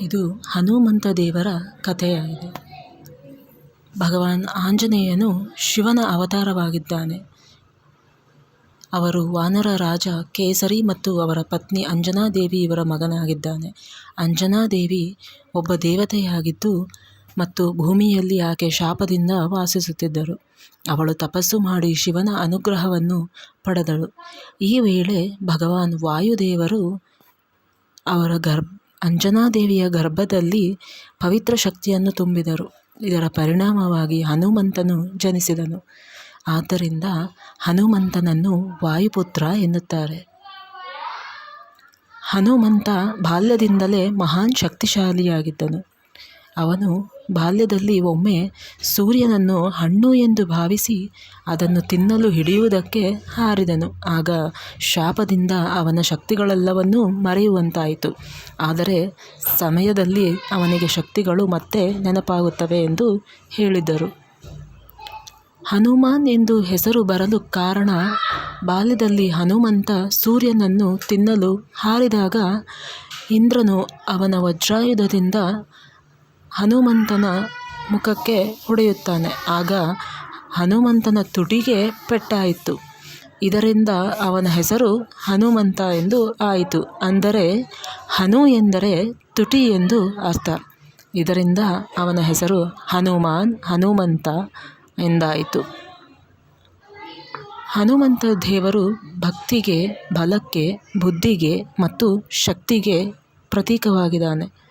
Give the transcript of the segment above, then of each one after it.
ಇದು ಹನುಮಂತ ದೇವರ ಕಥೆಯಾಗಿದೆ. ಭಗವಾನ್ ಆಂಜನೇಯನು ಶಿವನ ಅವತಾರವಾಗಿದ್ದಾನೆ. ಅವರು ವಾನರ ರಾಜ ಕೇಸರಿ ಮತ್ತು ಅವರ ಪತ್ನಿ ಅಂಜನಾದೇವಿ ಇವರ ಮಗನಾಗಿದ್ದಾನೆ. ಅಂಜನಾದೇವಿ ಒಬ್ಬ ದೇವತೆಯಾಗಿದ್ದು ಮತ್ತು ಭೂಮಿಯಲ್ಲಿ ಆಕೆ ಶಾಪದಿಂದ ವಾಸಿಸುತ್ತಿದ್ದರು. ಅವಳು ತಪಸ್ಸು ಮಾಡಿ ಶಿವನ ಅನುಗ್ರಹವನ್ನು ಪಡೆದಳು. ಈ ವೇಳೆ ಭಗವಾನ್ ವಾಯುದೇವರು ಅವರ ಗರ್ಭ ಅಂಜನಾದೇವಿಯ ಗರ್ಭದಲ್ಲಿ ಪವಿತ್ರ ಶಕ್ತಿಯನ್ನು ತುಂಬಿದರು. ಇದರ ಪರಿಣಾಮವಾಗಿ ಹನುಮಂತನು ಜನಿಸಿದನು. ಆದ್ದರಿಂದ ಹನುಮಂತನನ್ನು ವಾಯುಪುತ್ರ ಎನ್ನುತ್ತಾರೆ. ಹನುಮಂತ ಬಾಲ್ಯದಿಂದಲೇ ಮಹಾನ್ ಶಕ್ತಿಶಾಲಿಯಾಗಿದ್ದನು. ಅವನು ಬಾಲ್ಯದಲ್ಲಿ ಒಮ್ಮೆ ಸೂರ್ಯನನ್ನು ಹಣ್ಣು ಎಂದು ಭಾವಿಸಿ ಅದನ್ನು ತಿನ್ನಲು ಹಿಡಿಯುವುದಕ್ಕೆ ಹಾರಿದನು. ಆಗ ಶಾಪದಿಂದ ಅವನ ಶಕ್ತಿಗಳೆಲ್ಲವನ್ನೂ ಮರೆಯುವಂತಾಯಿತು. ಆದರೆ ಸಮಯದಲ್ಲಿ ಅವನಿಗೆ ಶಕ್ತಿಗಳು ಮತ್ತೆ ನೆನಪಾಗುತ್ತವೆ ಎಂದು ಹೇಳಿದರು. ಹನುಮಾನ್ ಎಂದು ಹೆಸರು ಬರಲು ಕಾರಣ ಬಾಲ್ಯದಲ್ಲಿ ಹನುಮಂತ ಸೂರ್ಯನನ್ನು ತಿನ್ನಲು ಹಾರಿದಾಗ ಇಂದ್ರನು ಅವನ ವಜ್ರಾಯುಧದಿಂದ ಹನುಮಂತನ ಮುಖಕ್ಕೆ ಹೊಡೆಯುತ್ತಾನೆ. ಆಗ ಹನುಮಂತನ ತುಟಿಗೆ ಪೆಟ್ಟಾಯಿತು. ಇದರಿಂದ ಅವನ ಹೆಸರು ಹನುಮಂತ ಎಂದು ಆಯಿತು. ಅಂದರೆ, ಹನು ಎಂದರೆ ತುಟಿ ಎಂದು ಅರ್ಥ. ಇದರಿಂದ ಅವನ ಹೆಸರು ಹನುಮಾನ್, ಹನುಮಂತ ಎಂದಾಯಿತು. ಹನುಮಂತ ದೇವರು ಭಕ್ತಿಗೆ, ಬಲಕ್ಕೆ, ಬುದ್ಧಿಗೆ ಮತ್ತು ಶಕ್ತಿಗೆ ಪ್ರತೀಕವಾಗಿದ್ದಾನೆ.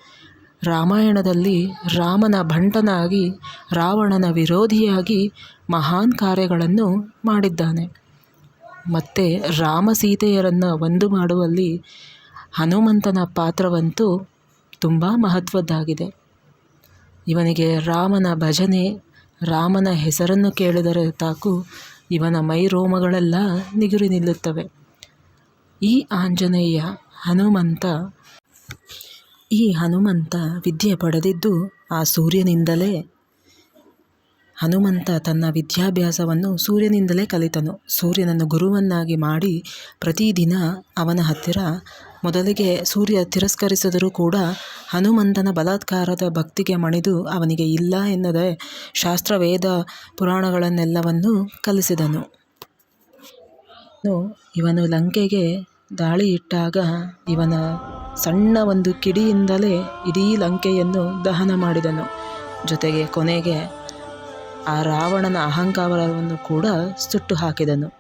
ರಾಮಾಯಣದಲ್ಲಿ ರಾಮನ ಭಂಟನಾಗಿ ರಾವಣನ ವಿರೋಧಿಯಾಗಿ ಮಹಾನ್ ಕಾರ್ಯಗಳನ್ನು ಮಾಡಿದ್ದಾನೆ. ಮತ್ತು ರಾಮ ಸೀತೆಯರನ್ನು ಒಂದು ಮಾಡುವಲ್ಲಿ ಹನುಮಂತನ ಪಾತ್ರವಂತೂ ತುಂಬ ಮಹತ್ವದ್ದಾಗಿದೆ. ಇವನಿಗೆ ರಾಮನ ಭಜನೆ, ರಾಮನ ಹೆಸರನ್ನು ಕೇಳಿದರೆ ತಾಕು ಇವನ ಮೈ ರೋಮಗಳೆಲ್ಲ ನಿಗುರಿ ನಿಲ್ಲುತ್ತವೆ. ಈ ಆಂಜನೇಯ ಹನುಮಂತ ಈ ಹನುಮಂತ ವಿದ್ಯೆ ಪಡೆದಿದ್ದು ಆ ಸೂರ್ಯನಿಂದಲೇ. ಹನುಮಂತ ತನ್ನ ವಿದ್ಯಾಭ್ಯಾಸವನ್ನು ಸೂರ್ಯನಿಂದಲೇ ಕಲಿತನು. ಸೂರ್ಯನನ್ನು ಗುರುವನ್ನಾಗಿ ಮಾಡಿ ಪ್ರತಿದಿನ ಅವನ ಹತ್ತಿರ, ಮೊದಲಿಗೆ ಸೂರ್ಯ ತಿರಸ್ಕರಿಸಿದರೂ ಕೂಡ ಹನುಮಂತನ ಬಲಾತ್ಕಾರದ ಭಕ್ತಿಗೆ ಮಣಿದು ಅವನಿಗೆ ಇಲ್ಲ ಎನ್ನದೇ ಶಾಸ್ತ್ರ ವೇದ ಪುರಾಣಗಳನ್ನೆಲ್ಲವನ್ನೂ ಕಲಿಸಿದನು. ಇವನು ಲಂಕೆಗೆ ದಾಳಿ ಇಟ್ಟಾಗ ಇವನ ಸಣ್ಣ ಒಂದು ಕಿಡಿಯಿಂದಲೇ ಇಡೀ ಲಂಕೆಯನ್ನು ದಹನ ಮಾಡಿದನು. ಜೊತೆಗೆ ಕೊನೆಗೆ ಆ ರಾವಣನ ಅಹಂಕಾರವನ್ನು ಕೂಡ ಸುಟ್ಟು ಹಾಕಿದನು.